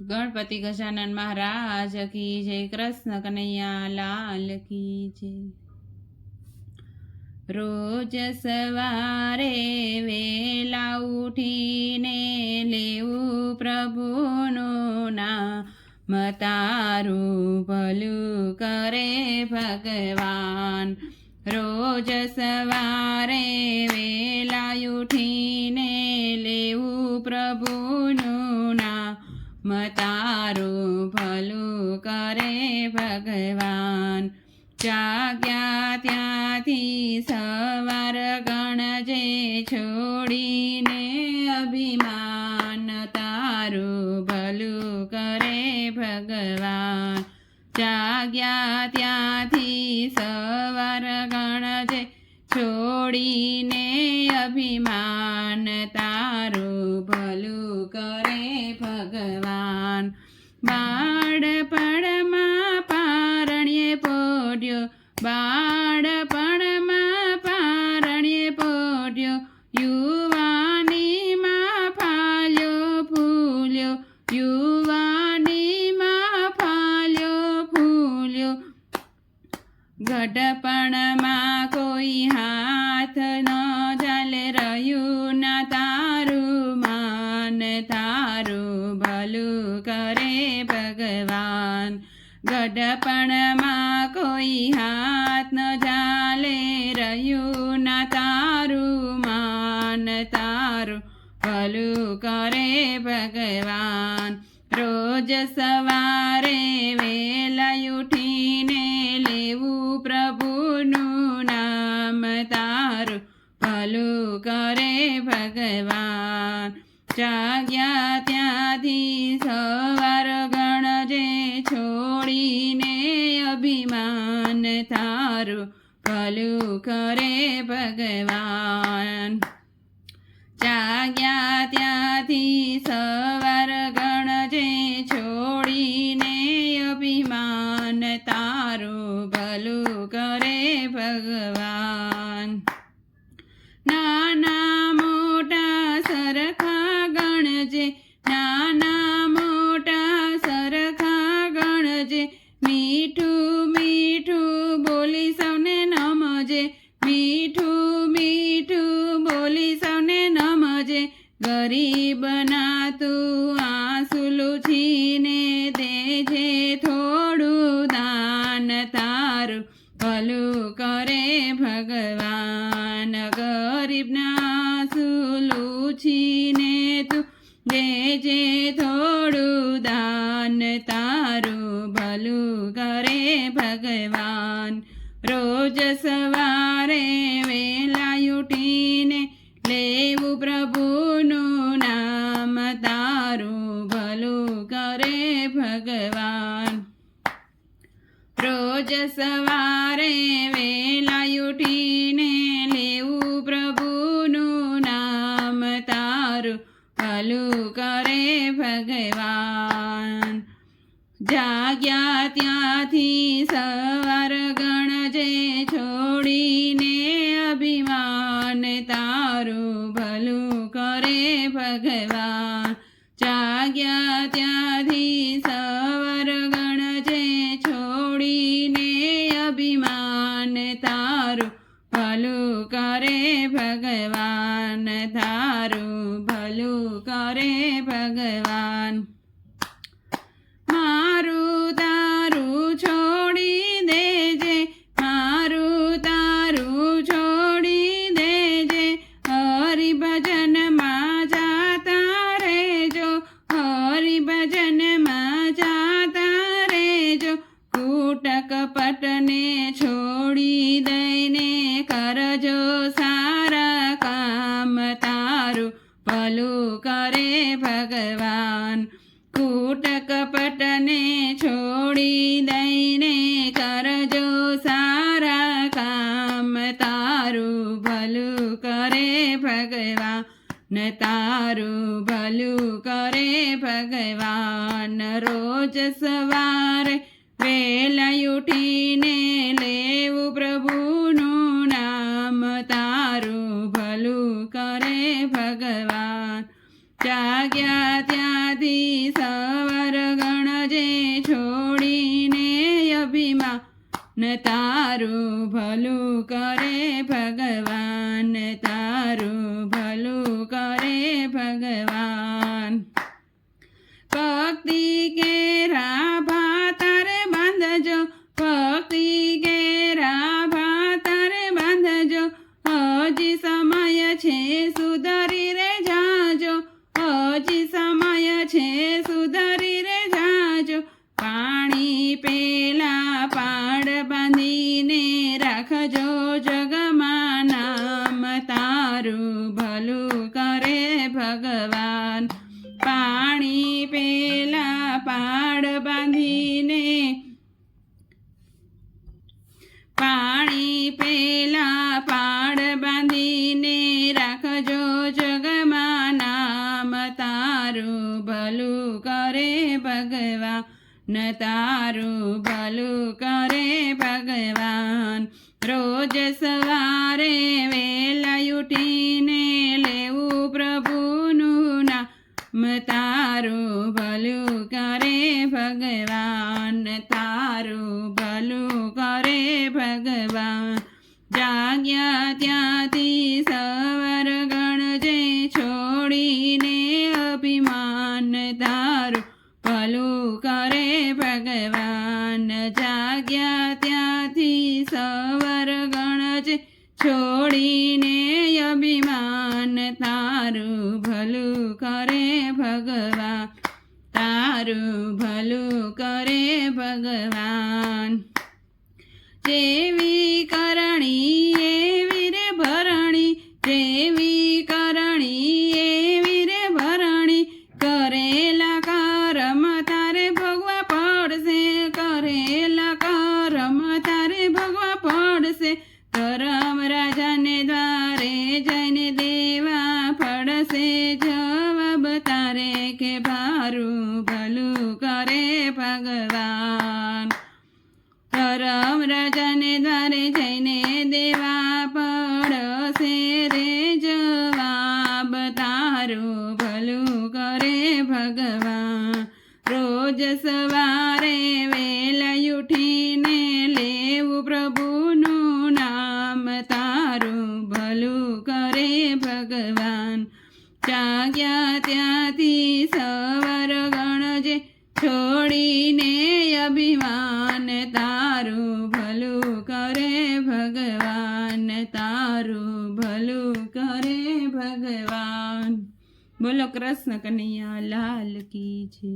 ગણપતિ ગજાનન મહારાજ કી જય, કૃષ્ણ કનૈયા લાલ કી જય. રોજ સવારે વેલા ઉઠીને લેવું પ્રભુનું નામ તારું ભલું કરે ભગવાન. રોજ સવારે વેલા ઉઠીને લેવું પ્રભુનું નામ તારું ભલું કરે ભગવાન. જાગ્યા ત્યાંથી સવાર ગણજે છોડીને અભિમાન. તારું ભલું કરે ભગવાન. જાગ્યા ત્યાંથી સવાર ગણજે છોડીને અભિમાન. કરે ભગવાન બાળપણમાં પારણ્યે પોઢ્યો બાળપણમાં પારણ્યે પોડ્યો યુવાનીમાં ફાલ્યો ફૂલ્યો યુવાનીમાં ફાલ્યો ફૂલ્યો ગઢપણમાં તારું ભલું કરે ભગવાન. ગઢપણમાં કોઈ હાથ ન જાલે, રહ્યું ના તારું માન. તારું ભલું કરે ભગવાન. રોજ સવારે વેલા ઉઠીને લેવું પ્રભુનું નામ. તારું ભલું કરે ભગવાન. જાગ્યા ત્યાંથી સવાર ગણજે છોડીને અભિમાન તારું ભલું કરે ભગવાન. જાગ્યા ત્યાંથી સવાર ગણજે છોડીને અભિમાન તારું ભલું કરે ભગવાન. i banana. દાન તારું ભલું કરે ભગવાન. રોજ સવારે વેલા ઉઠીને લેવું પ્રભુનું નામ તારું ભલું કરે ભગવાન. રોજ સવારે ભગવાન. જાગ્યા ત્યાંથી સવાર ગણજે છોડીને અભિમાન તારું ભલું કરે ભગવાન. જાગ્યા ત્યાંથી હરિભજનમાં જાતા રેજો. કૂટ કપટને છોડી દઈને કરજો સારા કામ તારું. ભલું કરે ભગવાન. કૂટ કપટને છોડી દઈને કરજો સારા કામ તારું. ભલું કરે ભગવાન. ને તારું ભલું કરે ભગવાન. રોજ સવારે વેલા ઉઠીને લેવું પ્રભુનું નામ. તારું ભલું કરે ભગવાન. જાગ્યા ત્યાંથી સવર ગણજે છોડીને અભિમા ને તારું ભલું કરે ભગવાન The. પાડ બાંધીને પાણી પેલા પાડ બાંધીને રાખજો જગમાં નામ તારું ભલું કરે ભગવાન. તારું ભલું કરે ભગવાન. રોજ સવારે વહેલા ઉઠીને લેવું પ્રભુનું નામ તારું ભલું કરે ભગવાન, તારું ભલું કરે ભગવાન. જાગ્યા ત્યાંથી સવર ગણજે છોડીને અભિમાન તારું ભલું કરે ભગવાન. જાગ્યા ત્યાંથી સવર ગણજે છોડીને અભિમાન તારું ભલું કરે ભગવાન. તારું ભલું કરે ભગવાન. જેવી કરણી એવી રે ભરણી. જેવી કરે ભગવાન. કરમ રાજાને દ્વારે જઈને દેવા પડશે રે જવાબ. તારું ભલું કરે ભગવાન. રોજ સવારે વેલા ઉઠીને લેવું પ્રભુનું નામ. તારું ભલું કરે ભગવાન. જાગ્યા ત્યાંથી સવાર ગણજે છોડીને અભિમાન તારું ભલું કરે ભગવાન, તારું ભલું કરે ભગવાન. બોલો કૃષ્ણ કનૈયા, લાલ કી છે